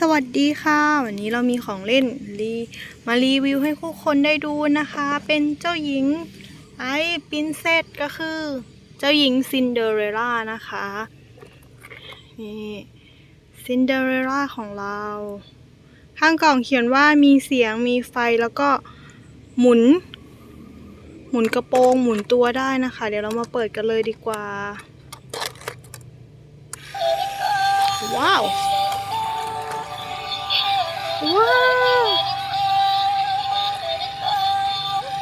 สวัสดีค่ะ วันนี้เรามีของเล่นรีมารีวิวให้ผู้คนได้ดูนะคะ เป็นเจ้าหญิงไอ้ปินเซสก็คือ เจ้าหญิงซินเดอเรลล่านะคะนี่ซินเดอเรลล่าของเรา ข้างกล่องเขียนว่ามีเสียงมีไฟแล้วก็หมุน หมุนกระโปรงหมุนตัวได้นะคะ เดี๋ยวเรามาเปิดกันเลยดีกว่า ว้าว ว้าว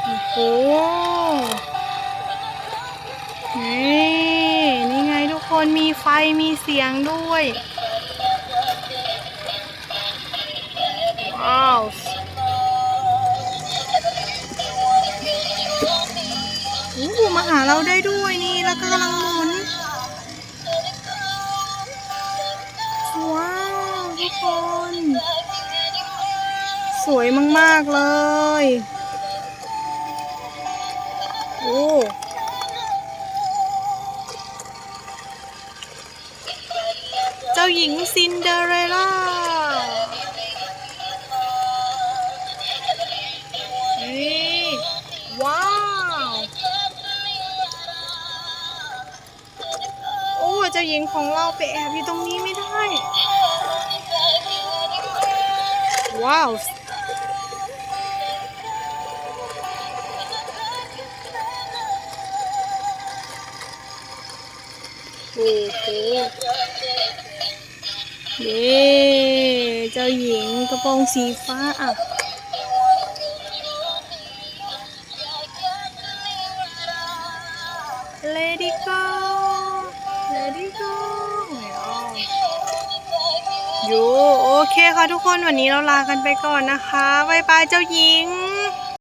โอ้โหนี่นี่ไงทุกคนมีไฟมีเสียงด้วย ว้าวโอ้มาหาเราได้ด้วยนี่แล้วก็กำลัง สวยมาก ๆ เลย โอ้เจ้าหญิงซินเดอเรลล่านี่ว้าว โอ้ เจ้าหญิงของเราไปแอบอยู่ตรงนี้ไม่ได้ว้ โอ้โหเย้เจ้าหญิงกระโปรงสีฟ้าอะ Lady go Lady go อยู่โอเคค่ะทุกคนวันนี้เราลากันไปก่อนนะคะบ๊ายบายเจ้าหญิง